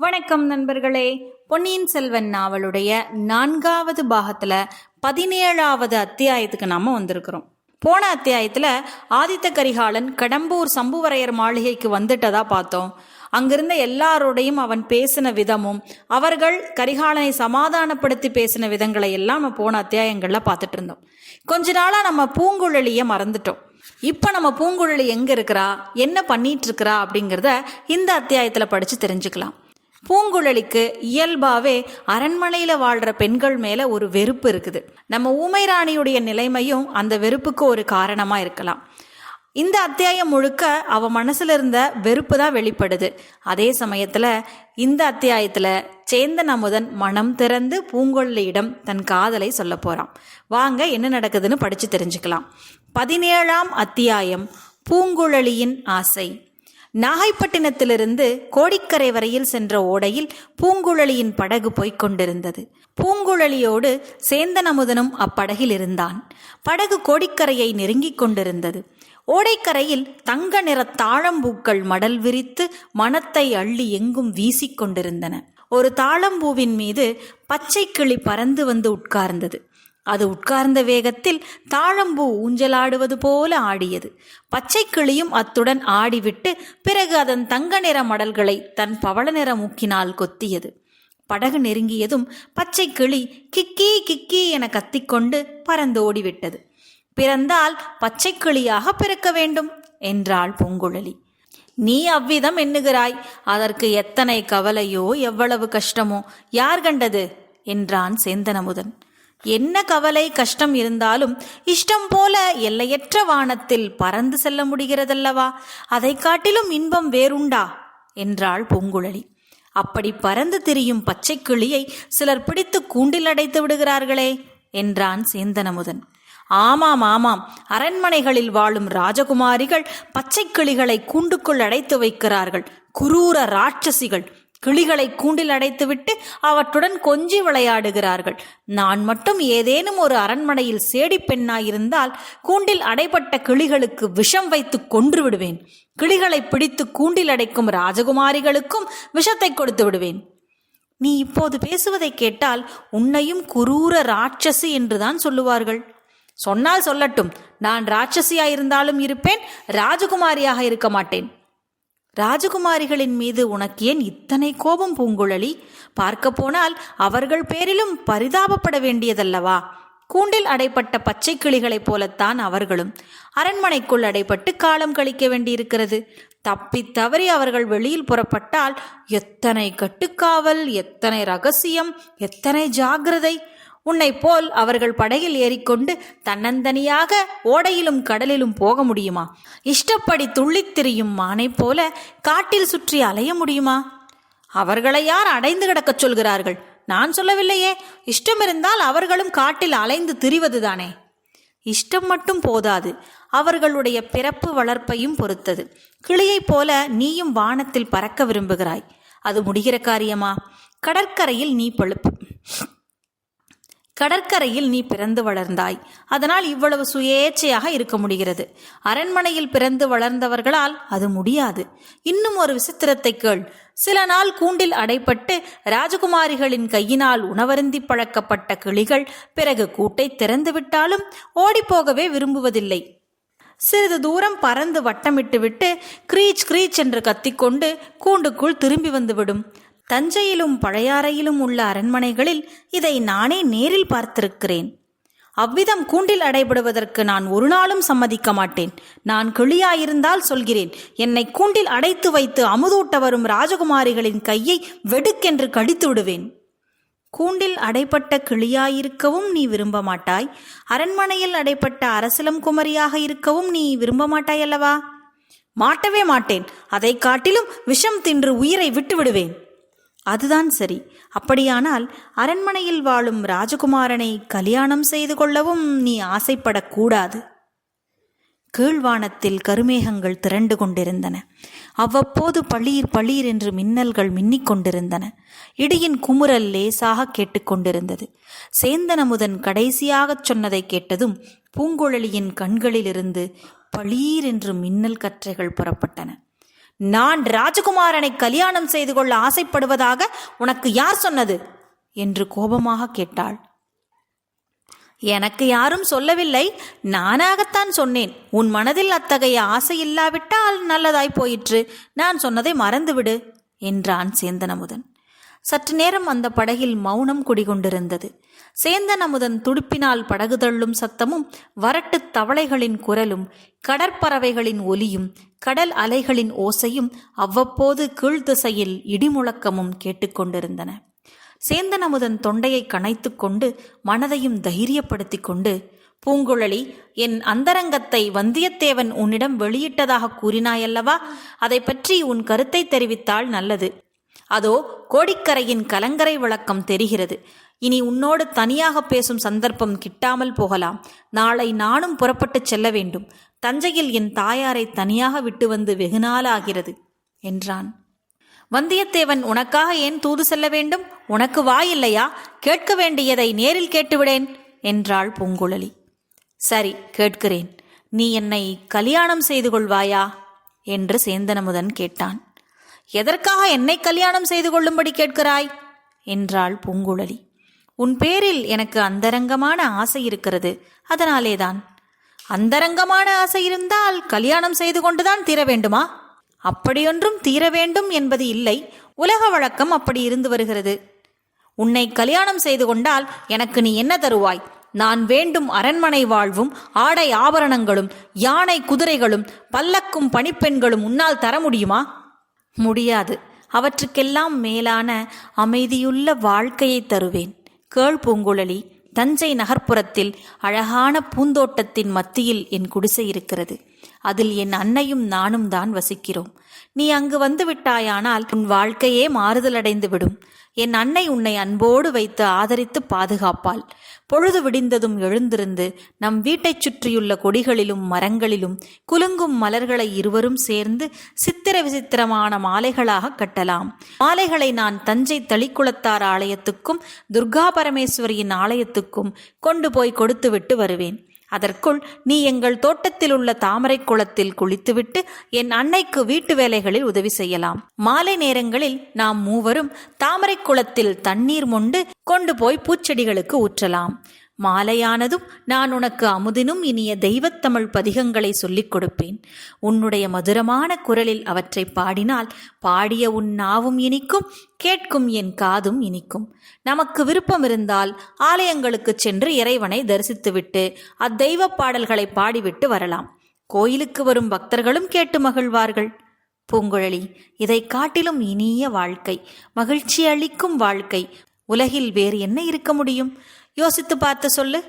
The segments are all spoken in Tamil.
வணக்கம் நண்பர்களே. பொன்னியின் செல்வன் நாவலுடைய நான்காவது பாகத்துல பதினேழாவது அத்தியாயத்துக்கு நாம வந்திருக்கிறோம். போன அத்தியாயத்துல ஆதித்த கரிகாலன் கடம்பூர் சம்புவரையர் மாளிகைக்கு வந்துட்டதா பார்த்தோம். அங்கிருந்த எல்லாரோடையும் அவன் பேசின விதமும் அவர்கள் கரிகாலனை சமாதானப்படுத்தி பேசின விதங்களை எல்லாம் நம்ம போன அத்தியாயங்கள்ல பார்த்துட்டு இருந்தோம். கொஞ்ச நாளா நம்ம பூங்குழலிய மறந்துட்டோம். இப்ப நம்ம பூங்குழலி எங்க இருக்கிறா? என்ன பண்ணிட்டு இருக்கிறா அப்படிங்கிறத இந்த அத்தியாயத்துல படிச்சு தெரிஞ்சுக்கலாம். பூங்குழலிக்கு இயல்பாவே அரண்மனையில வாழ்ற பெண்கள் மேல ஒரு வெறுப்பு இருக்குது. நம்ம ஊமை ராணியுடைய நிலைமையும் அந்த வெறுப்புக்கு ஒரு காரணமா இருக்கலாம். இந்த அத்தியாயம் முழுக்க அவ மனசுல இருந்த வெறுப்பு தான் வெளிப்படுது. அதே சமயத்துல இந்த அத்தியாயத்துல சேந்தன் அமுதன் மனம் திறந்து பூங்குழலியிடம் தன் காதலை சொல்ல போறான். வாங்க என்ன நடக்குதுன்னு படிச்சு தெரிஞ்சுக்கலாம். பதினேழாம் அத்தியாயம் பூங்குழலியின் ஆசை. நாகைப்பட்டினத்திலிருந்து கோடிக்கரை வரையில் சென்ற ஓடையில் பூங்குழலியின் படகு போய்க் கொண்டிருந்தது. பூங்குழலியோடு சேந்தன் அமுதனும் அப்படகில் இருந்தான். படகு கோடிக்கரையை நெருங்கிக் கொண்டிருந்தது. ஓடைக்கரையில் தங்க நிற தாழம்பூக்கள் மடல் விரித்து மனத்தை அள்ளி எங்கும் வீசிக் கொண்டிருந்தன. ஒரு தாழம்பூவின் மீது பச்சை கிளி பறந்து வந்து உட்கார்ந்தது. அது உட்கார்ந்த வேகத்தில் தாழம்பூ ஊஞ்சலாடுவது போல ஆடியது. பச்சை கிளியும் அத்துடன் ஆடிவிட்டு பிறகு அதன் தங்க நிற மடல்களை தன் பவள நிற மூக்கினால் கொத்தியது. படகு நெருங்கியதும் பச்சை கிளி கிக்கி கிக்கி என கத்திக்கொண்டு பறந்து ஓடிவிட்டது பிறந்தால் பச்சை கிளியாக பிறக்க வேண்டும் என்றாள் பூங்குழலி. நீ அவ்விதம் எண்ணுகிறாய். அதற்கு எத்தனை கவலையோ எவ்வளவு கஷ்டமோ. யார் கண்டது? என்றான் சேந்தனமுதன் என்ன கவலை கஷ்டம் இருந்தாலும் இஷ்டம் போல எல்லையற்ற வானத்தில் பறந்து செல்ல முடிகிறதல்லவா? அதை காட்டிலும் இன்பம் வேறுண்டா? என்றாள் பூங்குழலி. அப்படி பறந்து திரியும் பச்சை கிளியை சிலர் பிடித்து கூண்டில் அடைத்து விடுகிறார்களே என்றான் சேந்தனமுதன். ஆமாம் ஆமாம். அரண்மனைகளில் வாழும் ராஜகுமாரிகள் பச்சை கிளிகளை கூண்டுக்குள் அடைத்து வைக்கிறார்கள். குரூர ராட்சசிகள். கிளிகளை கூண்டில் அடைத்துவிட்டு அவற்றுடன் கொஞ்சி விளையாடுகிறார்கள். நான் மட்டும் ஏதேனும் ஒரு அரண்மனையில் சேடி பெண்ணாயிருந்தால் கூண்டில் அடைபட்ட கிளிகளுக்கு விஷம் வைத்து கொன்று விடுவேன். கிளிகளை பிடித்து கூண்டில் அடைக்கும் ராஜகுமாரிகளுக்கும் விஷத்தை கொடுத்து விடுவேன். நீ இப்போது பேசுவதை கேட்டால் உன்னையும் குரூர ராட்சசி என்றுதான் சொல்லுவார்கள். சொன்னால் சொல்லட்டும் நான் ராட்சசியாயிருந்தாலும் இருப்பேன் ராஜகுமாரியாக இருக்க மாட்டேன். ராஜகுமாரிகளின் மீது உனக்கு ஏன் இத்தனை கோபம் பூங்குழலி? பார்க்க போனால் அவர்கள் பேரிலும் பரிதாபப்பட வேண்டியதல்லவா? கூண்டில் அடைப்பட்ட பச்சை கிளிகளைப் போலத்தான் அவர்களும் அரண்மனைக்குள் அடைப்பட்டு காலம் கழிக்க வேண்டியிருக்கிறது. தப்பி தவறி அவர்கள் வெளியில் புறப்பட்டால் எத்தனை கட்டுக்காவல் எத்தனை ரகசியம் எத்தனை ஜாகிரதை உன்னை போல் அவர்கள் படகில் ஏறிக்கொண்டு தன்னந்தனியாக ஓடையிலும் கடலிலும் போக முடியுமா? இஷ்டப்படி துள்ளித் திரியும் மானை போல காட்டில் சுற்றி அலைய முடியுமா? அவர்களை யார் அடைந்து கிடக்கச் சொல்கிறார்கள்? நான் சொல்லவில்லையே. இஷ்டம் இருந்தால் அவர்களும் காட்டில் அலைந்து திரிவதுதானே. இஷ்டம் மட்டும் போதாது. அவர்களுடைய பிறப்பு வளர்ப்பையும் பொறுத்தது. கிளியைப் போல நீயும் வானத்தில் பறக்க விரும்புகிறாய். அது முடிகிற காரியமா? கடற்கரையில் நீ பழுப்பு. கடற்கரையில் நீ பிறந்து வளர்ந்தாய். அதனால் இவ்வளவு சுயேச்சையாக இருக்க முடிகிறது. அரண்மனையில் பிறந்து வளர்ந்தவர்களால் அது முடியாது. இன்னும் ஒரு விசித்திரத்தை கேள். சில நாள் கூண்டில் அடைப்பட்டு ராஜகுமாரிகளின் கையினால் உணவருந்தி பழக்கப்பட்ட கிளிகள் பிறகு கூட்டை திறந்து விட்டாலும் ஓடிப்போகவே விரும்புவதில்லை. சிறிது தூரம் பறந்து வட்டமிட்டு விட்டு கிரீச் கிரீச் என்று கத்திக்கொண்டு கூண்டுக்குள் திரும்பி வந்துவிடும். தஞ்சையிலும் பழையாறையிலும் உள்ள அரண்மனைகளில் இதை நானே நேரில் பார்த்திருக்கிறேன். அவ்விதம் கூண்டில் அடைபடுவதற்கு நான் ஒரு நாளும் சம்மதிக்க மாட்டேன். நான் கிளியாயிருந்தால் சொல்கிறேன் என்னை கூண்டில் அடைத்து வைத்து அமுதூட்ட வரும் ராஜகுமாரிகளின் கையை வெடுக்கென்று கடித்து விடுவேன். கூண்டில் அடைப்பட்ட கிளியாயிருக்கவும் நீ விரும்ப மாட்டாய். அரண்மனையில் அடைப்பட்ட அரசிலம் குமரியாக இருக்கவும் நீ விரும்ப மாட்டாய் அல்லவா மாட்டவே மாட்டேன். அதை காட்டிலும் விஷம் தின்று உயிரை விட்டு விடுவேன் அதுதான் சரி. அப்படியானால் அரண்மனையில் வாழும் ராஜகுமாரனை கல்யாணம் செய்து கொள்ளவும் நீ ஆசைப்படக்கூடாது. கீழ்வானத்தில் கருமேகங்கள் திரண்டு கொண்டிருந்தன. அவ்வப்போது பளீர் பளீர் என்று மின்னல்கள் மின்னிக் கொண்டிருந்தன. இடியின் குமுறல் லேசாக கேட்டுக்கொண்டிருந்தது சேந்தனமுதன் கடைசியாகச் சொன்னதை கேட்டதும் பூங்குழலியின் கண்களிலிருந்து பளீர் என்று மின்னல் கற்றைகள் புறப்பட்டன. நான் ராஜகுமாரனை கல்யாணம் செய்து கொள்ள ஆசைப்படுவதாக உனக்கு யார் சொன்னது? என்று கோபமாக கேட்டாள். எனக்கு யாரும் சொல்லவில்லை. நானாகத்தான் சொன்னேன். உன் மனதில் அத்தகைய ஆசை இல்லாவிட்டால் நல்லதாய் போயிற்று. நான் சொன்னதை மறந்துவிடு என்றான் சேந்தனமுதன் சற்று நேரம் அந்த படகில் மௌனம் குடிகொண்டிருந்தது. சேந்தன் அமுதன் துடுப்பினால் படகு தள்ளும் சத்தமும் வரட்டுத் தவளைகளின் குரலும் கடற்பறவைகளின் ஒலியும் கடல் அலைகளின் ஓசையும் அவ்வப்போது கீழ்த்திசையில் இடிமுழக்கமும் கேட்டுக்கொண்டிருந்தன சேந்தன் அமுதன் தொண்டையை கனைத்துக் கொண்டு மனதையும் தைரியப்படுத்திக் கொண்டு பூங்குழலி என் அந்தரங்கத்தை வந்தியத்தேவன் உன்னிடம் வெளியிட்டதாக கூறினாயல்லவா? அதை பற்றி உன் கருத்தை தெரிவித்தால் நல்லது. அதோ கோடிக்கரையின் கலங்கரை விளக்கம் தெரிகிறது. இனி உன்னோடு தனியாக பேசும் சந்தர்ப்பம் கிட்டாமல் போகலாம். நாளை நானும் புறப்பட்டுச் செல்ல வேண்டும். தஞ்சையில் என் தாயாரை தனியாக விட்டு வந்து வெகுநாளாகிறது என்றான். வந்தியத்தேவன் உனக்காக ஏன் தூது செல்ல வேண்டும்? உனக்கு வாயில்லையா கேட்க வேண்டியதை நேரில் கேட்டுவிடேன் என்றாள் பூங்குழலி. சரி கேட்கிறேன். நீ என்னை கல்யாணம் செய்து கொள்வாயா? என்று சேந்தனமுதன் கேட்டான். எதற்காக என்னை கல்யாணம் செய்து கொள்ளும்படி கேட்கிறாய்? என்றாள் பூங்குழலி. உன் பேரில் எனக்கு அந்தரங்கமான ஆசை இருக்கிறது. அதனாலேதான். அந்தரங்கமான ஆசை இருந்தால் கல்யாணம் செய்து கொண்டுதான் தீர வேண்டுமா? அப்படியொன்றும் தீர வேண்டும் என்பது இல்லை. உலக வழக்கம் அப்படி இருந்து வருகிறது. உன்னை கல்யாணம் செய்து கொண்டால் எனக்கு நீ என்ன தருவாய்? நான் வேண்டும் அரண்மனை வாழ்வும் ஆடை ஆபரணங்களும் யானை குதிரைகளும் பல்லக்கும் பணிப்பெண்களும் உன்னால் தர முடியுமா? முடியாது. அவற்றுக்கெல்லாம் மேலான அமைதியுள்ள வாழ்க்கையை தருவேன். கேள் பூங்குழலி தஞ்சை நகர்ப்புறத்தில் அழகான பூந்தோட்டத்தின் மத்தியில் என் குடிசை இருக்கிறது. அதில் என் அன்னையும் நானும் தான் வசிக்கிறோம். நீ அங்கு வந்து விட்டாயானால் உன் வாழ்க்கையே மாறுதலடைந்து விடும் என் அன்னை உன்னை அன்போடு வைத்து ஆதரித்து பாதுகாப்பாள். பொழுது விடிந்ததும் எழுந்திருந்து நம் வீட்டைச் சுற்றியுள்ள கொடிகளிலும் மரங்களிலும் குலுங்கும் மலர்களை இருவரும் சேர்ந்து சித்திர விசித்திரமான மாலைகளாக கட்டலாம். மாலைகளை நான் தஞ்சை தளிக்குளத்தார் ஆலயத்துக்கும் துர்கா பரமேஸ்வரியின் ஆலயத்துக்கும் கொண்டு போய் கொடுத்துவிட்டு வருவேன். அதற்குள் நீ எங்கள் தோட்டத்தில் உள்ள தாமரை குளத்தில் குளித்துவிட்டு என் அன்னைக்கு வீட்டு வேலைகளில் உதவி செய்யலாம். மாலை நேரங்களில் நாம் மூவரும் தாமரை குளத்தில் தண்ணீர் மொண்டு கொண்டு போய் பூச்செடிகளுக்கு ஊற்றலாம். மாலையானதும் நான் உனக்கு அமுதினும் இனிய தெய்வத்தமிழ் பதிகங்களை சொல்லிக் கொடுப்பேன். உன்னுடைய மதுரமான குரலில் அவற்றை பாடினால் பாடிய உன் நாவும் இனிக்கும் கேட்கும் என் காதும் இனிக்கும். நமக்கு விருப்பம் இருந்தால் ஆலயங்களுக்கு சென்று இறைவனை தரிசித்துவிட்டு அத்தெய்வ பாடல்களை பாடிவிட்டு வரலாம். கோயிலுக்கு வரும் பக்தர்களும் கேட்டு மகிழ்வார்கள். பூங்குழலி இதை காட்டிலும் இனிய வாழ்க்கை மகிழ்ச்சி அளிக்கும் வாழ்க்கை. உலகில் வேறு என்ன இருக்க முடியும்? யோசித்து பார்த்து சொல்லு.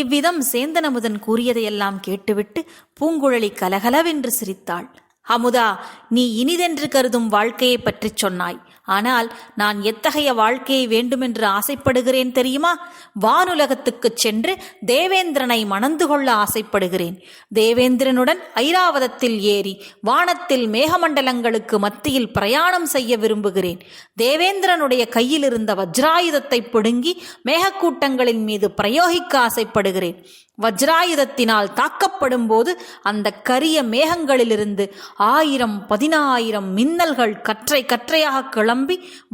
இவ்விதம் சேந்தனமுதன் கூறியதையெல்லாம் கேட்டுவிட்டு பூங்குழலி கலகலவென்று சிரித்தாள். அமுதா நீ இனிதென்று கருதும் வாழ்க்கையை பற்றிச் சொன்னாய். ஆனால் நான் எத்தகைய வாழ்க்கையை வேண்டுமென்று ஆசைப்படுகிறேன் தெரியுமா? வானுலகத்துக்குச் சென்று தேவேந்திரனை மணந்து கொள்ள ஆசைப்படுகிறேன். தேவேந்திரனுடன் ஐராவதத்தில் ஏறி வானத்தில் மேகமண்டலங்களுக்கு மத்தியில் பிரயாணம் செய்ய விரும்புகிறேன். தேவேந்திரனுடைய கையில் இருந்த வஜ்ராயுதத்தை பிடுங்கி மேகக்கூட்டங்களின் மீது பிரயோகிக்க ஆசைப்படுகிறேன். வஜ்ராயுதத்தினால் தாக்கப்படும் போது அந்த கரிய மேகங்களிலிருந்து ஆயிரம் பதினாயிரம் மின்னல்கள் கற்றை கற்றையாக கிளம்பி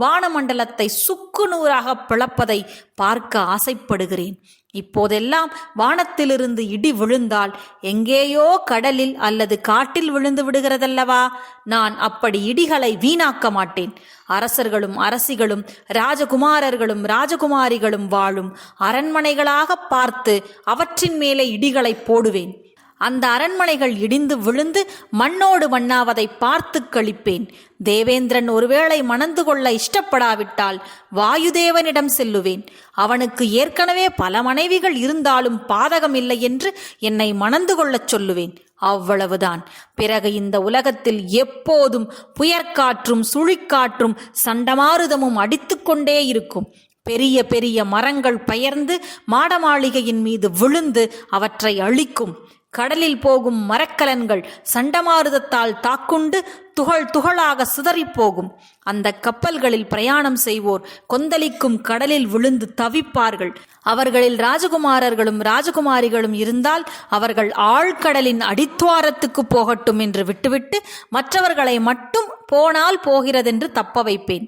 வானமண்டலத்தை சுக்கு நூறாக பிளப்பதை பார்க்க ஆசைப்படுகிறேன். இப்போதெல்லாம் வானத்திலிருந்து இடி விழுந்தால் எங்கேயோ கடலில் அல்லது காட்டில் விழுந்து விடுகிறதல்லவா? நான் அப்படி இடிகளை வீணாக்க மாட்டேன். அரசர்களும் அரசிகளும் ராஜகுமாரர்களும் ராஜகுமாரிகளும் வாழும் அரண்மனைகளாக பார்த்து அவற்றின் மேலே இடிகளை போடுவேன். அந்த அரண்மனைகள் இடிந்து விழுந்து மண்ணோடு மண்ணாவதை பார்த்து கழிப்பேன். தேவேந்திரன் ஒருவேளை மணந்து கொள்ள இஷ்டப்படாவிட்டால் வாயுதேவனிடம் செல்லுவேன். அவனுக்கு ஏற்கனவே பல மனைவிகள் இருந்தாலும் பாதகம் இல்லை என்று என்னை மணந்து கொள்ளச் சொல்லுவேன். அவ்வளவுதான். பிறகு இந்த உலகத்தில் எப்போதும் புயற்காற்றும் சுழிக்காற்றும் சண்டமாருதமும் அடித்துக்கொண்டே இருக்கும். பெரிய பெரிய மரங்கள் பெயர்ந்து மாடமாளிகையின் மீது விழுந்து அவற்றை அழிக்கும். கடலில் போகும் மரக்கலன்கள் சண்டமாருதத்தால் தாக்குண்டு துகள் துகளாக சிதறிப் போகும் அந்த கப்பல்களில் பிரயாணம் செய்வோர் கொந்தளிக்கும் கடலில் விழுந்து தவிப்பார்கள். அவர்களில் ராஜகுமாரர்களும் ராஜகுமாரிகளும் இருந்தால் அவர்கள் ஆழ்கடலின் அடித்துவாரத்துக்கு போகட்டும் என்று விட்டுவிட்டு மற்றவர்களை மட்டும் போனால் போகிறதென்று தப்ப வைப்பேன்.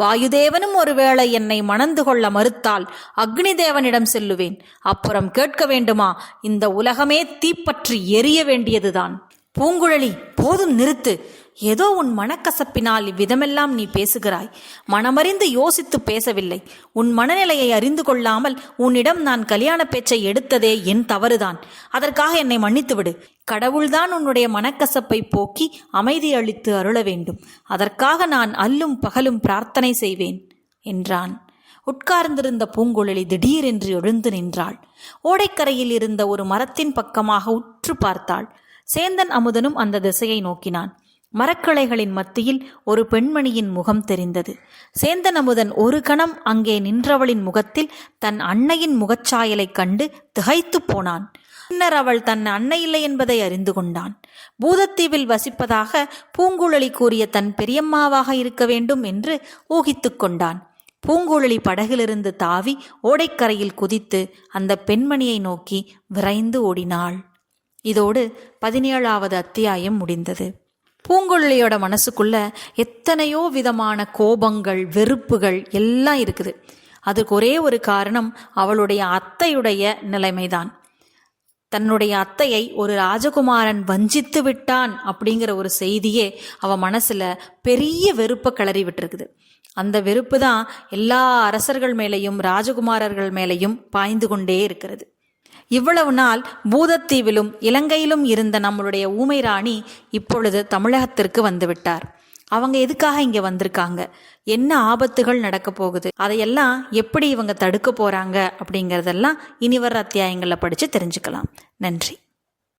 வாயுதேவனும் ஒருவேளை என்னை மணந்து கொள்ள மறுத்தால் அக்னி தேவனிடம் செல்லுவேன். அப்புறம் கேட்க வேண்டுமா? இந்த உலகமே தீப்பற்றி எரிய வேண்டியதுதான். பூங்குழலி போதும் நிறுத்து. ஏதோ உன் மனக்கசப்பினால் இவ்விதமெல்லாம் நீ பேசுகிறாய். மனமறிந்து யோசித்து பேசவில்லை. உன் மனநிலையை அறிந்து கொள்ளாமல் உன்னிடம் நான் கல்யாண பேச்சை எடுத்ததே என் தவறுதான். அதற்காக என்னை மன்னித்துவிடு. கடவுள்தான் உன்னுடைய மனக்கசப்பை போக்கி அமைதி அளித்து அருள வேண்டும். அதற்காக நான் அல்லும் பகலும் பிரார்த்தனை செய்வேன் என்றான். உட்கார்ந்திருந்த பூங்குழலி திடீரென்று எழுந்து நின்றாள். ஓடைக்கரையில் இருந்த ஒரு மரத்தின் பக்கமாக உற்று பார்த்தாள். சேந்தன் அமுதனும் அந்த திசையை நோக்கினான். மரக்கிளைகளின் மத்தியில் ஒரு பெண்மணியின் முகம் தெரிந்தது. சேந்தன் அமுதன் ஒரு கணம் அங்கே நின்றவளின் முகத்தில் தன் அன்னையின் முகச்சாயலைக் கண்டு திகைத்துப் போனான். பின்னர் அவள் தன் அன்னை இல்லை என்பதை அறிந்து கொண்டான். பூதத்தீவில் வசிப்பதாக பூங்குழலி கூறிய தன் பெரியம்மாவாக இருக்க வேண்டும் என்று ஊகித்துக் கொண்டான். பூங்குழலி படகிலிருந்து தாவி ஓடைக்கரையில் குதித்து அந்த பெண்மணியை நோக்கி விரைந்து ஓடினாள். இதோடு பதினேழாவது அத்தியாயம் முடிந்தது. பூங்குழலியோட மனசுக்குள்ள எத்தனையோ விதமான கோபங்கள் வெறுப்புகள் எல்லாம் இருக்குது. அதுக்கு ஒரே ஒரு காரணம் அவளுடைய அத்தையுடைய நிலைமைதான். தன்னுடைய அத்தையை ஒரு ராஜகுமாரன் வஞ்சித்து விட்டான் அப்படிங்கிற ஒரு செய்தியே அவ மனசுல பெரிய வெறுப்பை கிளறி விட்டுருக்குது. அந்த வெறுப்பு தான் எல்லா அரசர்கள் மேலேயும் ராஜகுமாரர்கள் மேலையும் பாய்ந்து கொண்டே இருக்கிறது. இவ்வளவு நாள் பூதத்தீவிலும் இலங்கையிலும் இருந்த நம்மளுடைய ஊமை ராணி இப்பொழுது தமிழகத்திற்கு வந்துவிட்டார். அவங்க எதுக்காக இங்க வந்திருக்காங்க? என்ன ஆபத்துகள் நடக்க போகுது? அதையெல்லாம் எப்படி இவங்க தடுக்க போறாங்க அப்படிங்கறதெல்லாம் இனி வர அத்தியாயங்களில் படிச்சு தெரிஞ்சுக்கலாம். நன்றி.